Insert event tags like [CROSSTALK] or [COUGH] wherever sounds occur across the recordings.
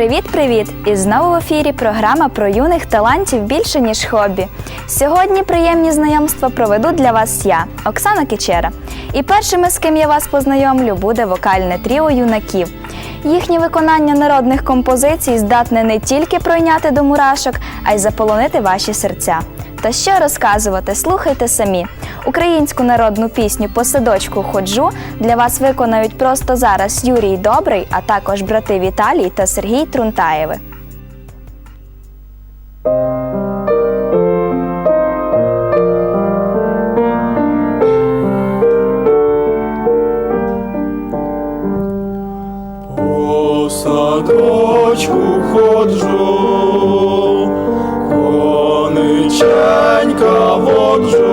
Привіт-привіт! І знову в ефірі програма про юних талантів більше ніж хобі. Сьогодні приємні знайомства проведу для вас я, Оксана Кичера. І першими, з ким я вас познайомлю, буде вокальне тріо юнаків. Їхнє виконання народних композицій здатне не тільки пройняти до мурашок, а й заполонити ваші серця. Та що розказувати, слухайте самі. Українську народну пісню по садочку ходжу для вас виконають просто зараз Юрій Добрий, а також брати Віталій та Сергій Трунтаєви. Садочку ходжу, кониченька воджу,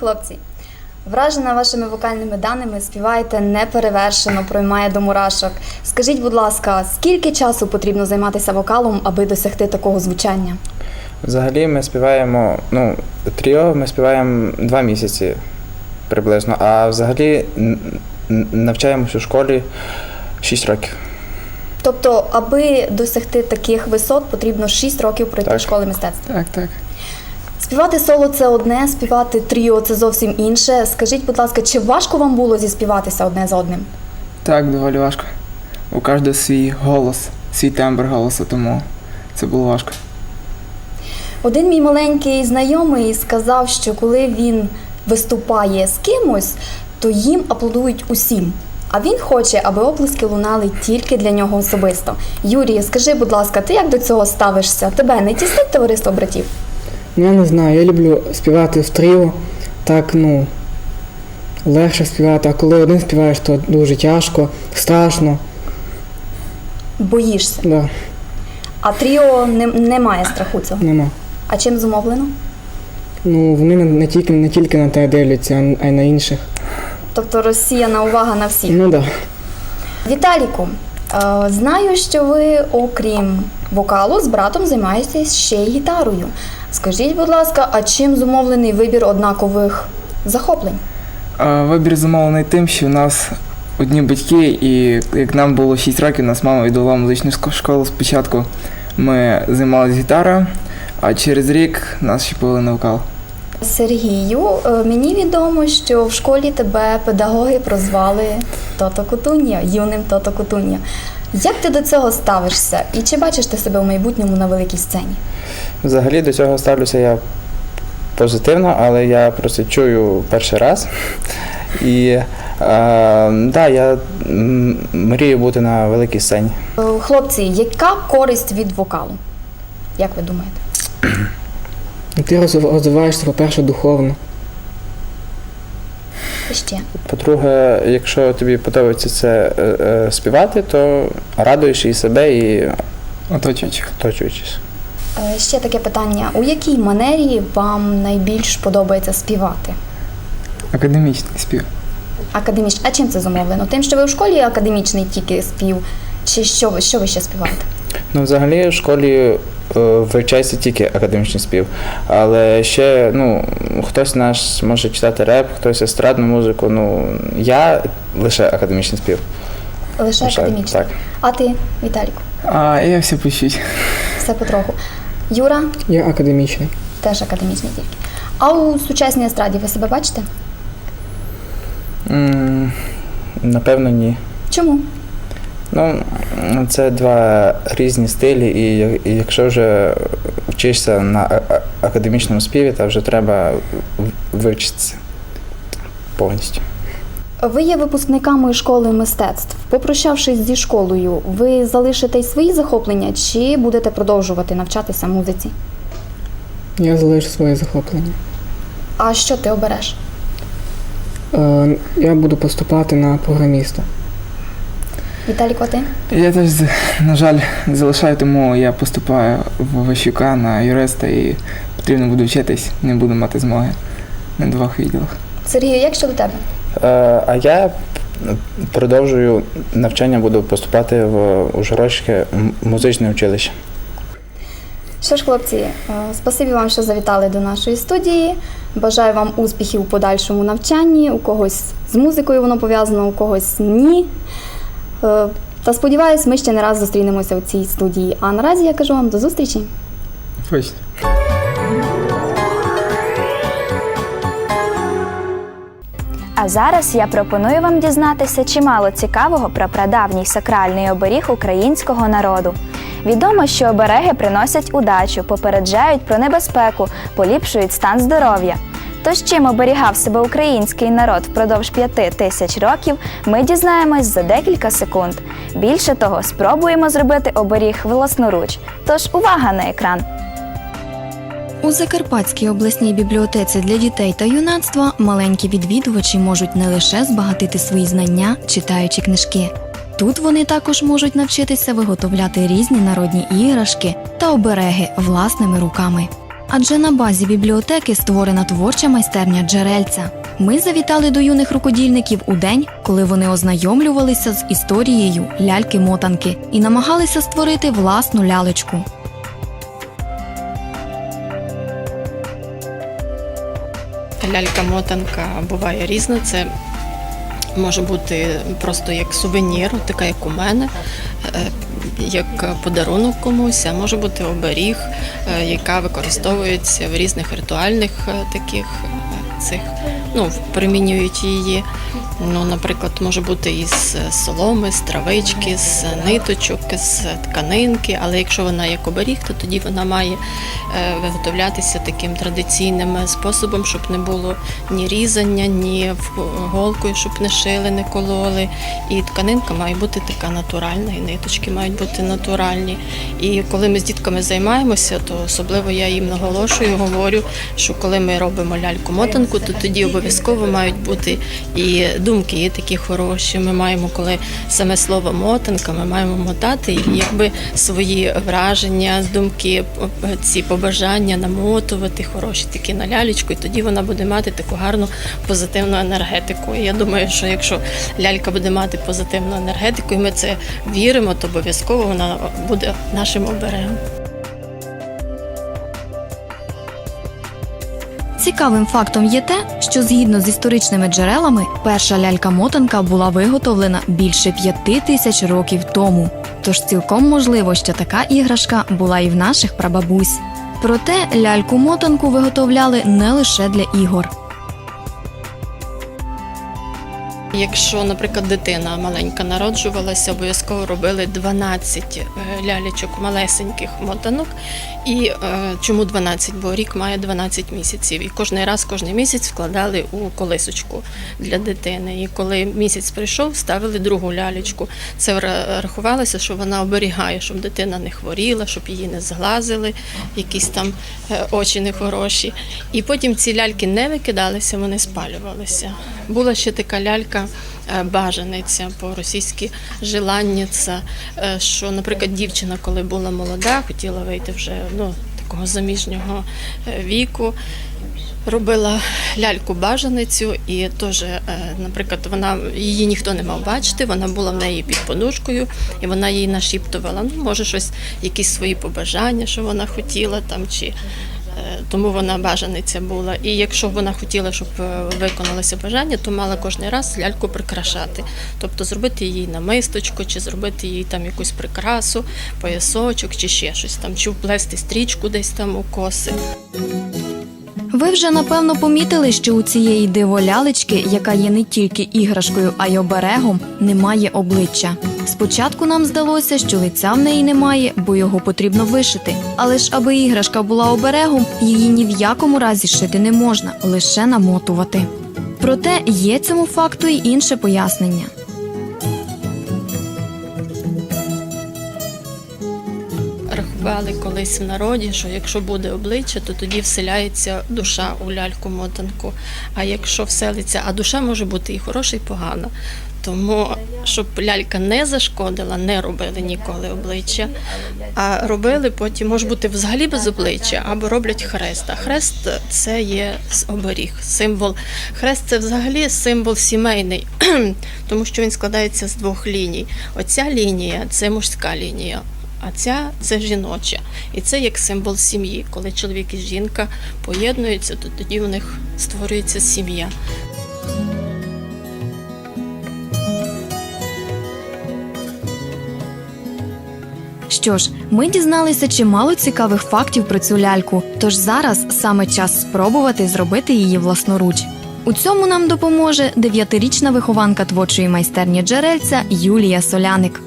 хлопці! Вражена вашими вокальними даними, співаєте неперевершено, проймає до мурашок. Скажіть, будь ласка, скільки часу потрібно займатися вокалом, аби досягти такого звучання? Взагалі ми співаємо, ну, тріо ми співаємо два місяці приблизно, а взагалі н- н- навчаємося у школі 6 років. Тобто, аби досягти таких висот, потрібно 6 років пройти Так. школи мистецтва. Так, так. Співати соло це одне, співати тріо це зовсім інше. Скажіть, будь ласка, чи важко вам було зіспіватися одне за одним? Так, доволі важко. У кожного свій голос, свій тембр голосу, тому це було важко. Один мій маленький знайомий сказав, що коли він виступає з кимось, то їм аплодують усім. А він хоче, аби оплески лунали тільки для нього особисто. Юрій, скажи, будь ласка, ти як до цього ставишся? Тебе не тіснить товариство братів? Ну, я не знаю, я люблю співати в тріо, так, ну, легше співати, а коли один співаєш, то дуже тяжко, страшно. Боїшся. Да, А тріо не, немає страху цього. нема. А чим зумовлено? Ну, вони не, не тільки не тільки на тебе дивляться, а й на інших. Тобто розсіяна увага на всіх. Ну так. Да. Віталіку, е, знаю, що ви, окрім вокалу, з братом займаєтесь ще й гітарою. Скажіть, будь ласка, а чим зумовлений вибір однакових захоплень? Вибір замовлений тим, що у нас одні батьки, і як нам було 6 років, нас мама віддала музичну школу спочатку. Ми займалися гітарою, а через рік нас ще повели на вокал. Сергію, е, мені відомо, що в школі тебе педагоги прозвали Тото Кутунья, юним Тото Кутунья. Як ти до цього ставишся? І чи бачиш ти себе в майбутньому на великій сцені? Взагалі до цього ставлюся я позитивно, але я просто чую перший раз. І е, да, я мрію бути на великій сцені. Е, Хлопці, яка користь від вокалу? Як ви думаєте? Ну, Ти розвив- розвиваєшся, по-перше, духовно. Ще. По-друге, якщо тобі подобається це е, е, співати, то радуєш і себе, і Оточуючих. Е, Ще таке питання: у якій манері вам найбільш подобається співати? Академічний спів. Академічний. А чим це зумовлено? Тим, що ви в школі академічний тільки спів, чи що ви що ви ще співаєте? Ну, взагалі, в школі е, вивчається тільки академічний спів. Але ще ну, хтось наш може читати реп, хтось естрадну музику. Ну, я лише академічний спів. Лише Лише, академічний. так. А ти, Віталіку, А я все по чуть. все потроху. Юра Я академічний. теж академічний тільки. А у сучасній естраді ви себе бачите? М, Напевно, ні. Чому? Ну, це два різні стилі, і, я- і якщо вже вчишся на а- а- академічному співі, то вже треба в- вивчитися повністю. Ви є випускниками школи мистецтв. Попрощавшись зі школою, ви залишите й свої захоплення чи будете продовжувати навчатися музиці? Я залишу своє захоплення. А що ти обереш? Е, я буду поступати на програміста. Віталіко, а ти? Я теж, на жаль, залишаю, тому я поступаю в Ващука на юриста і потрібно буду вчитись, не буду мати змоги на двох відділах. Сергію, як щодо тебе? Е, А я продовжую навчання, буду поступати в Ужгородське музичне училище. Що ж, хлопці, е, спасибі вам, що завітали до нашої студії. Бажаю вам успіхів у подальшому навчанні. У когось з музикою воно пов'язано, у когось ні. Е, Та сподіваюсь, ми ще не раз зустрінемося у цій студії. А наразі я кажу вам до зустрічі. Точно. А зараз я пропоную вам дізнатися чимало цікавого про прадавній сакральний оберіг українського народу. Відомо, що обереги приносять удачу, попереджають про небезпеку, поліпшують стан здоров'я. Тож чим оберігав себе український народ впродовж п'яти тисяч років, ми дізнаємось за декілька секунд. Більше того, спробуємо зробити оберіг власноруч. Тож увага на екран! У Закарпатській обласній бібліотеці для дітей та юнацтва маленькі відвідувачі можуть не лише збагатити свої знання, читаючи книжки. Тут вони також можуть навчитися виготовляти різні народні іграшки та обереги власними руками. Адже на базі бібліотеки створена творча майстерня джерельця. Ми завітали до юних рукодільників у день, коли вони ознайомлювалися з історією ляльки-мотанки і намагалися створити власну лялечку. Лялька-мотанка буває різна. Це може бути просто як сувенір, така як у мене, е, як подарунок комусь, а може бути оберіг, е, яка використовується в різних ритуальних е, таких цих, ну, примінюють її. Ну, наприклад, може бути із соломи, з травички, з ниточок, з тканинки, але якщо вона як оберіг, то тоді вона має е, виготовлятися таким традиційним способом, щоб не було ні різання, ні голкою, щоб не шили, не кололи. І тканинка має бути така натуральна, і ниточки мають бути натуральні. І коли ми з дітками займаємося, то особливо я їм наголошую, говорю, що коли ми робимо ляльку-мотанку, то тоді обов'язково мають бути і думки такі хороші. Ми маємо, коли саме слово мотанка, ми маємо мотати якби свої враження, думки, ці побажання намотувати хороші такі на лялечку, і тоді вона буде мати таку гарну позитивну енергетику. І я думаю, що якщо лялька буде мати позитивну енергетику, і ми це віримо, то обов'язково вона буде нашим оберегом. Цікавим фактом є те, що згідно з історичними джерелами, перша лялька-мотанка була виготовлена більше п'яти тисяч років тому. Тож цілком можливо, що така іграшка була і в наших прабабусь. Проте ляльку-мотанку виготовляли не лише для ігор. Якщо, наприклад, дитина маленька народжувалася, обов'язково робили 12 е, лялечок малесеньких мотанок. І е, чому 12? Бо рік має 12 місяців. І кожен раз, кожен місяць вкладали у колисочку для дитини. І коли місяць прийшов, ставили другу лялечку. Це рахувалося, що вона оберігає, щоб дитина не хворіла, щоб її не зглазили, якісь там е, очі нехороші. І потім ці ляльки не викидалися, вони спалювалися. Була ще така лялька. Е, Бажаниця по-російськи желанниця, е, що, наприклад, дівчина, коли була молода, хотіла вийти вже ну, такого заміжнього е, віку, робила ляльку бажаницю, і теж, наприклад, вона її ніхто не мав бачити, вона була в неї під подушкою, і вона їй нашіптувала. Ну, може, щось, якісь свої побажання, що вона хотіла там, чи тому вона бажаниця була. І якщо вона хотіла, щоб е, виконалося бажання, то мала кожен раз ляльку прикрашати. Тобто зробити їй намисточку, чи зробити їй там якусь прикрасу, поясочок, чи ще щось там, чи вплести стрічку десь там у коси. Ви вже напевно помітили, що у цієї диволялечки, яка є не тільки іграшкою, а й оберегом, немає обличчя. Спочатку нам здалося, що лиця в неї немає, бо його потрібно вишити. Але ж аби іграшка була оберегом, її ні в якому разі шити не можна, лише намотувати. Проте є цьому факту й інше пояснення. Рахували колись в народі, що якщо буде обличчя, то тоді вселяється душа у ляльку мотанку. А якщо вселиться, а душа може бути і хороша, і погана. Тому, щоб лялька не зашкодила, не робили ніколи обличчя, а робили потім, може бути взагалі без обличчя, або роблять хрест. А хрест це є оберіг, символ. Хрест це взагалі символ сімейний, [CLEARS THROAT] тому що він складається з двох ліній. Оця лінія це мужська лінія. А ця це жіноча. І це як символ сім'ї. Коли чоловік і жінка поєднуються, то тоді у них створюється сім'я. Що ж, ми дізналися чимало цікавих фактів про цю ляльку, тож зараз саме час спробувати зробити її власноруч. У цьому нам допоможе дев'ятирічна вихованка творчої майстерні джерельця Юлія Соляник.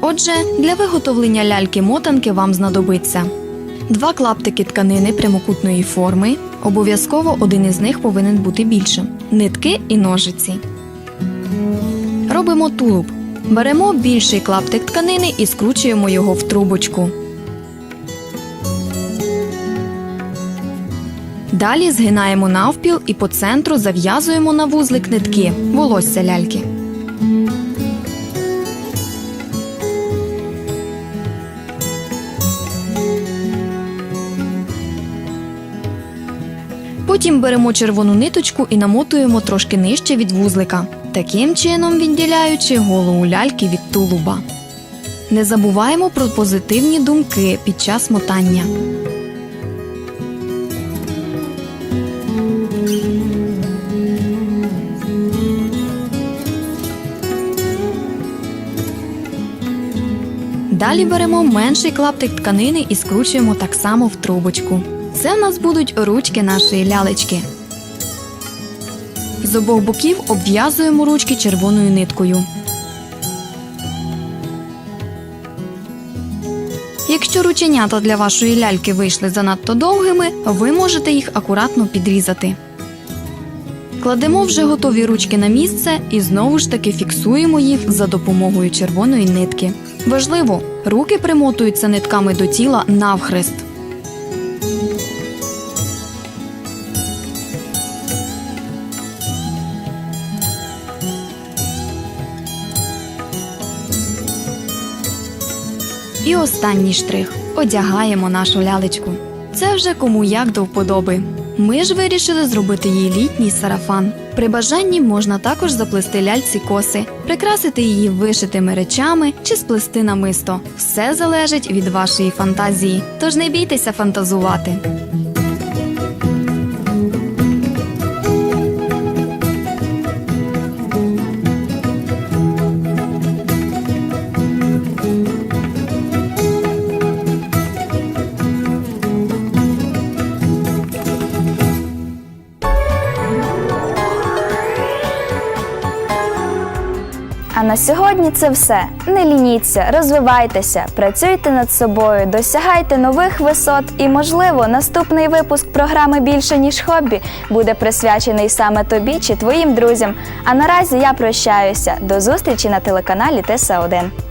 Отже, для виготовлення ляльки-мотанки вам знадобиться два клаптики тканини прямокутної форми. Обов'язково один із них повинен бути більшим нитки і ножиці. Робимо тулуб. Беремо більший клаптик тканини і скручуємо його в трубочку. Далі згинаємо навпіл і по центру зав'язуємо на вузлик нитки волосся ляльки. Потім беремо червону ниточку і намотуємо трошки нижче від вузлика, таким чином відділяючи голову ляльки від тулуба. Не забуваємо про позитивні думки під час мотання. Далі беремо менший клаптик тканини і скручуємо так само в трубочку. Це в нас будуть ручки нашої лялечки. З обох боків обв'язуємо ручки червоною ниткою. Якщо рученята для вашої ляльки вийшли занадто довгими, ви можете їх акуратно підрізати. Кладемо вже готові ручки на місце і знову ж таки фіксуємо їх за допомогою червоної нитки. Важливо, руки примотуються нитками до тіла навхрест. Останній штрих одягаємо нашу лялечку. Це вже кому як до вподоби. Ми ж вирішили зробити їй літній сарафан. При бажанні можна також заплести ляльці коси, прикрасити її вишитими речами чи сплести намисто. Все залежить від вашої фантазії, тож не бійтеся фантазувати. На сьогодні це все. Не лініться, розвивайтеся, працюйте над собою, досягайте нових висот і, можливо, наступний випуск програми більше ніж хобі буде присвячений саме тобі чи твоїм друзям. А наразі я прощаюся. До зустрічі на телеканалі ТС 1